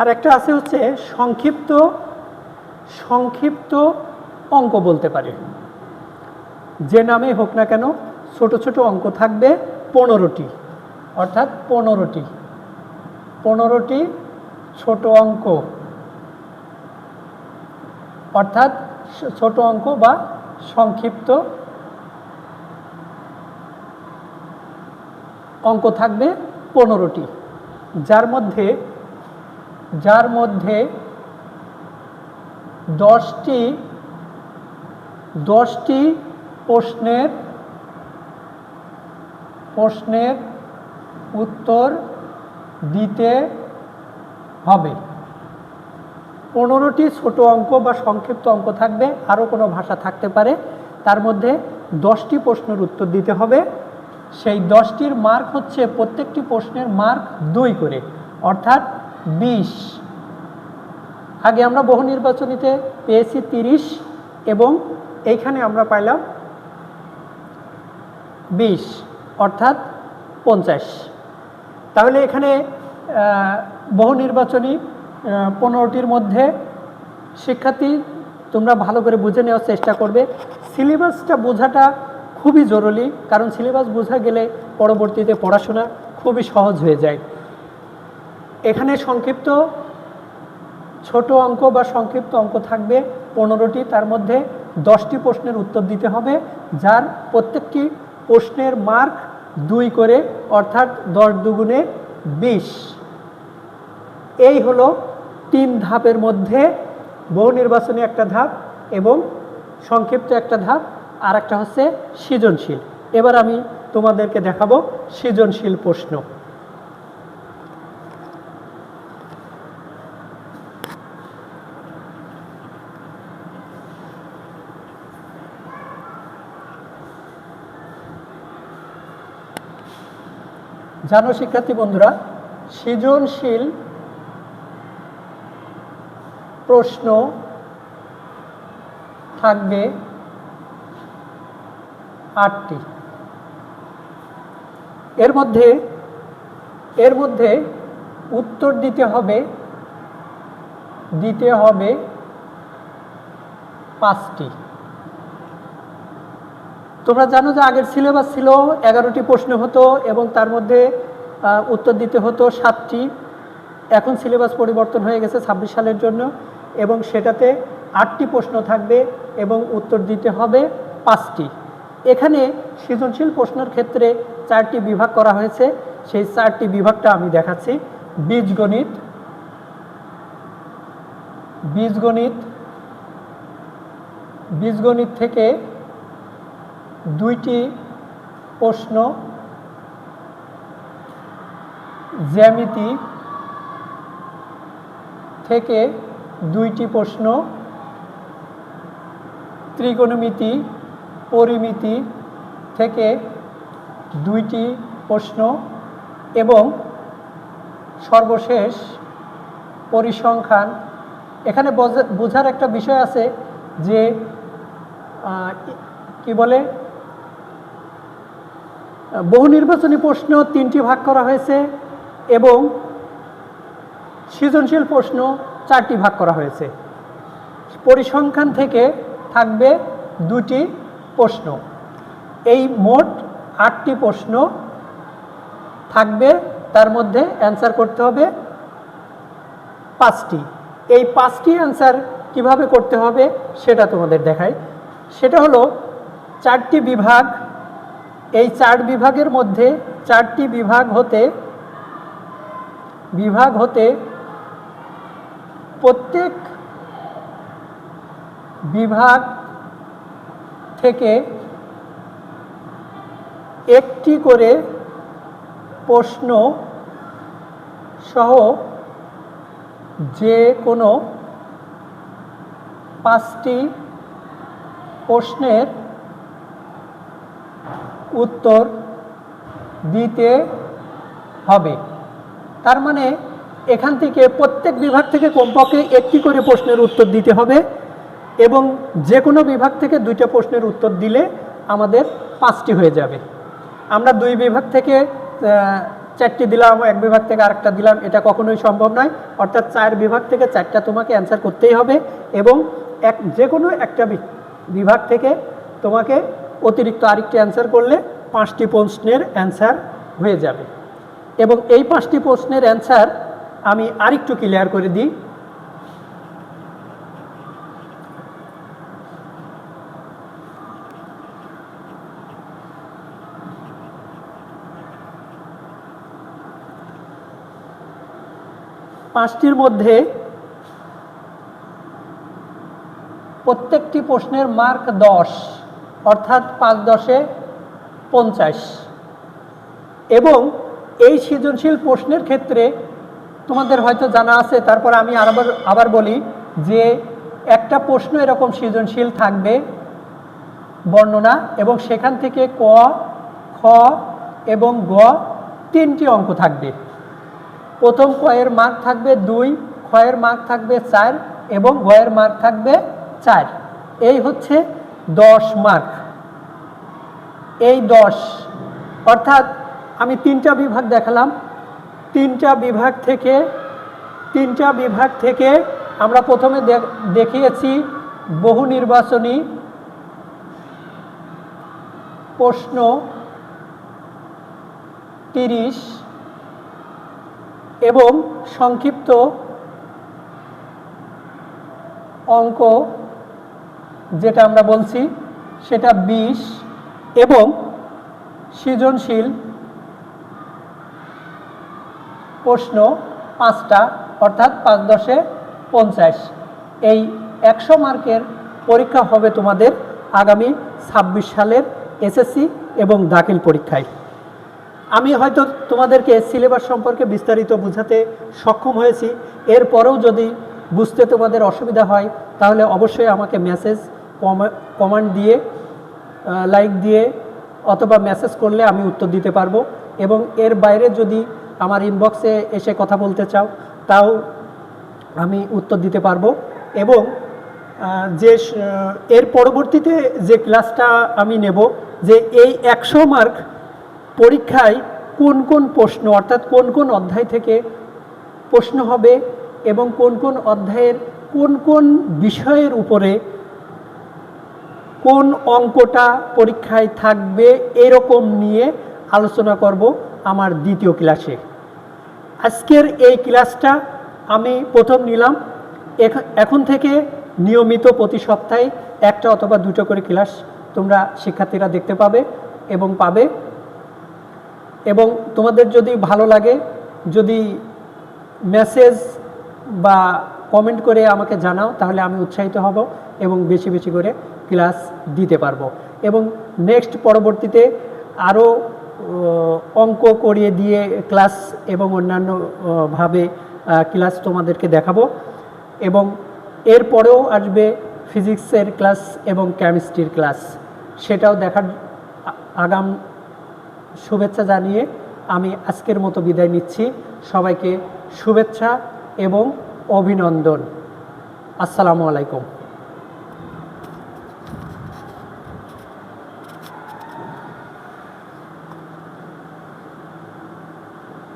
আর একটা আছে হচ্ছে সংক্ষিপ্ত সংক্ষিপ্ত অঙ্ক বলতে পারে। যে নামে হোক না কেন ছোট ছোট অঙ্ক থাকবে পনেরোটি, অর্থাৎ পনেরোটি। পনেরোটি ছোট অঙ্ক, অর্থাৎ ছোট অঙ্ক বা সংক্ষিপ্ত অঙ্ক থাকবে পনেরোটি। যার মধ্যে যার মধ্যে দশটি দশটি প্রশ্নের প্রশ্নের উত্তর দিতে হবে। পনেরোটি ছোট অঙ্ক বা সংক্ষিপ্ত অঙ্ক থাকবে, আরও কোনো ভাষা থাকতে পারে। তার মধ্যে দশটি প্রশ্নের উত্তর দিতে হবে। সেই দশটির মার্ক হচ্ছে প্রত্যেকটি প্রশ্নের মার্ক দুই করে। অর্থাৎ বিশ। আগে আমরা বহু নির্বাচনীতে পেয়েছি তিরিশ এবং এইখানে আমরা পাইলাম বিশ, অর্থাৎ পঞ্চাশ। তাহলে এখানে বহু নির্বাচনী পনেরোটির মধ্যে শিক্ষার্থী তোমরা ভালো করে বুঝে নেওয়ার চেষ্টা করবে। সিলেবাসটা বোঝাটা খুবই জরুরি, কারণ সিলেবাস বোঝা গেলে পরবর্তীতে পড়াশোনা খুবই সহজ হয়ে যায়। এখানে সংক্ষিপ্ত ছোট অঙ্ক বা সংক্ষিপ্ত অঙ্ক থাকবে। পনেরোটি, তার মধ্যে দশটি প্রশ্নের উত্তর দিতে হবে, যার প্রত্যেকটি প্রশ্নের মার্ক দুই করে, অর্থাৎ দশ দুগুণে বিশ। এই হলো তিন ধাপের মধ্যে বহু নির্বাচনী একটা ধাপ এবং সংক্ষিপ্ত একটা ধাপ আর একটা হচ্ছে সৃজনশীল। এবার আমি তোমাদেরকে দেখাবো সৃজনশীল প্রশ্ন। জানো শিক্ষার্থী বন্ধুরা, সৃজনশীল প্রশ্ন থাকবে আটটি। এর মধ্যে এর মধ্যে উত্তর দিতে হবে দিতে হবে পাঁচটি। তোমরা জানো যে আগের সিলেবাস ছিল এগারোটি প্রশ্ন হতো এবং তার মধ্যে উত্তর দিতে হতো সাতটি। এখন সিলেবাস পরিবর্তন হয়ে গেছে ছাব্বিশ সালের জন্য এবং সেটাতে আটটি প্রশ্ন থাকবে এবং উত্তর দিতে হবে পাঁচটি। এখানে সৃজনশীল প্রশ্নের ক্ষেত্রে চারটি বিভাগ করা হয়েছে। সেই চারটি বিভাগটা আমি দেখাচ্ছি। বীজগণিত বীজগণিত বীজগণিত থেকে দুইটি প্রশ্ন, জ্যামিতি থেকে দুইটি প্রশ্ন, ত্রিকোণমিতি, পরিমিতি থেকে দুইটি প্রশ্ন এবং সর্বশেষ পরিসংখ্যান। এখানে বোঝা- বোঝার একটা বিষয় আছে যে কি বলে? বহু নির্বাচনী প্রশ্ন তিনটি ভাগ করা হয়েছে এবং সৃজনশীল প্রশ্ন চারটি ভাগ করা হয়েছে। পরিসংখ্যান থেকে থাকবে দুটি প্রশ্ন। এই মোট আটটি প্রশ্ন থাকবে, তার মধ্যে অ্যান্সার করতে হবে পাঁচটি। এই পাঁচটি অ্যান্সার কীভাবে করতে হবে সেটা তোমাদের দেখাই। সেটা হলো চারটি বিভাগ এই চার বিভাগের মধ্যে চারটি বিভাগ হতে বিভাগ হতে প্রত্যেক বিভাগ থেকে একটি করে প্রশ্ন সহ যে কোনো পাঁচটি প্রশ্নের উত্তর দিতে হবে। তার মানে এখান থেকে প্রত্যেক বিভাগ থেকে কমপক্ষে একটি করে প্রশ্নের উত্তর দিতে হবে এবং যে কোনো বিভাগ থেকে দুইটা প্রশ্নের উত্তর দিলে আমাদের পাঁচটি হয়ে যাবে। আমরা দুই বিভাগ থেকে চারটি দিলাম, এক বিভাগ থেকে আরেকটা দিলাম, এটা কখনোই সম্ভব নয়। অর্থাৎ চার বিভাগ থেকে চারটা তোমাকে অ্যান্সার করতেই হবে এবং এক, যে কোনো একটা বিভাগ থেকে তোমাকে অতিরিক্ত আরেকটি অ্যান্সার করলে পাঁচটি প্রশ্নের অ্যান্সার হয়ে যাবে। এবং এই পাঁচটি প্রশ্নের অ্যান্সার আমি আরেকটু ক্লিয়ার করে দিই। পাঁচটির মধ্যে প্রত্যেকটি প্রশ্নের মার্ক দশ। অর্থাৎ পাঁচ দশে পঞ্চাশ। এবং এই সৃজনশীল প্রশ্নের ক্ষেত্রে তোমাদের হয়তো জানা আছে, তারপর আমি আবার আবার বলি যে একটা প্রশ্ন এরকম সৃজনশীল থাকবে, বর্ণনা, এবং সেখান থেকে ক, খ, এবং গ তিনটি অঙ্ক থাকবে। প্রথম কয়ের মার্ক থাকবে দুই, ক্ষয়ের মার্ক থাকবে চার, এবং গয়ের মার্ক থাকবে চার। এই হচ্ছে দশ মার্ক এই দশ, অর্থাৎ আমি তিনটা বিভাগ দেখালাম। তিনটা বিভাগ থেকে, তিনটা বিভাগ থেকে আমরা প্রথমে দেখ- দেখিয়েছি বহু নির্বাচনী প্রশ্ন তিরিশ এবং সংক্ষিপ্ত অঙ্ক যেটা আমরা বলছি, সেটা বিষ এবং সৃজনশীল প্রশ্ন পাঁচটা, অর্থাৎ পাঁচ দশে পঞ্চাশ। এই একশো মার্কের পরীক্ষা হবে তোমাদের আগামী ছাব্বিশ সালের এসএসসি এবং দাখিল পরীক্ষায়। আমি হয়তো তোমাদেরকে সিলেবাস সম্পর্কে বিস্তারিত বোঝাতে সক্ষম হয়েছি। এরপরেও যদি বুঝতে তোমাদের অসুবিধা হয়, তাহলে অবশ্যই আমাকে মেসেজ কমান্ড দিয়ে লাইক দিয়ে অথবা মেসেজ করলে আমি উত্তর দিতে পারব। এবং এর বাইরে যদি আমার ইনবক্সে এসে কথা বলতে চাও, তাও আমি উত্তর দিতে পারব। এবং যে এর পরবর্তীতে যে ক্লাসটা আমি নেব, যে এই একশো মার্ক পরীক্ষায় কোন কোন প্রশ্ন, অর্থাৎ কোন কোন অধ্যায় থেকে প্রশ্ন হবে এবং কোন কোন অধ্যায়ের কোন কোন বিষয়ের উপরে কোন অঙ্কটা পরীক্ষায় থাকবে এরকম নিয়ে আলোচনা করব আমার দ্বিতীয় ক্লাসে। আজকের এই ক্লাসটা আমি প্রথম নিলাম। এখ- এখন থেকে নিয়মিত প্রতি সপ্তাহে একটা অথবা দুটো করে ক্লাস তোমরা শিক্ষার্থীরা দেখতে পাবে এবং পাবে। এবং তোমাদের যদি ভালো লাগে, যদি মেসেজ বা কমেন্ট করে আমাকে জানাও, তাহলে আমি উৎসাহিত হব এবং বেশি বেশি করে ক্লাস দিতে পারব। এবং নেক্সট পরবর্তীতে আরও অঙ্ক করিয়ে দিয়ে ক্লাস এবং অন্যান্য আহ, ভাবে আহ, ক্লাস তোমাদেরকে দেখাবো। এবং এরপরেও আসবে ফিজিক্সের ক্লাস এবং কেমিস্ট্রির ক্লাস সেটাও দেখার আগাম শুভেচ্ছা জানিয়ে আমি আজকের মতো বিদায় নিচ্ছি। সবাইকে শুভেচ্ছা এবং অভিনন্দন। আসসালামু আলাইকুম।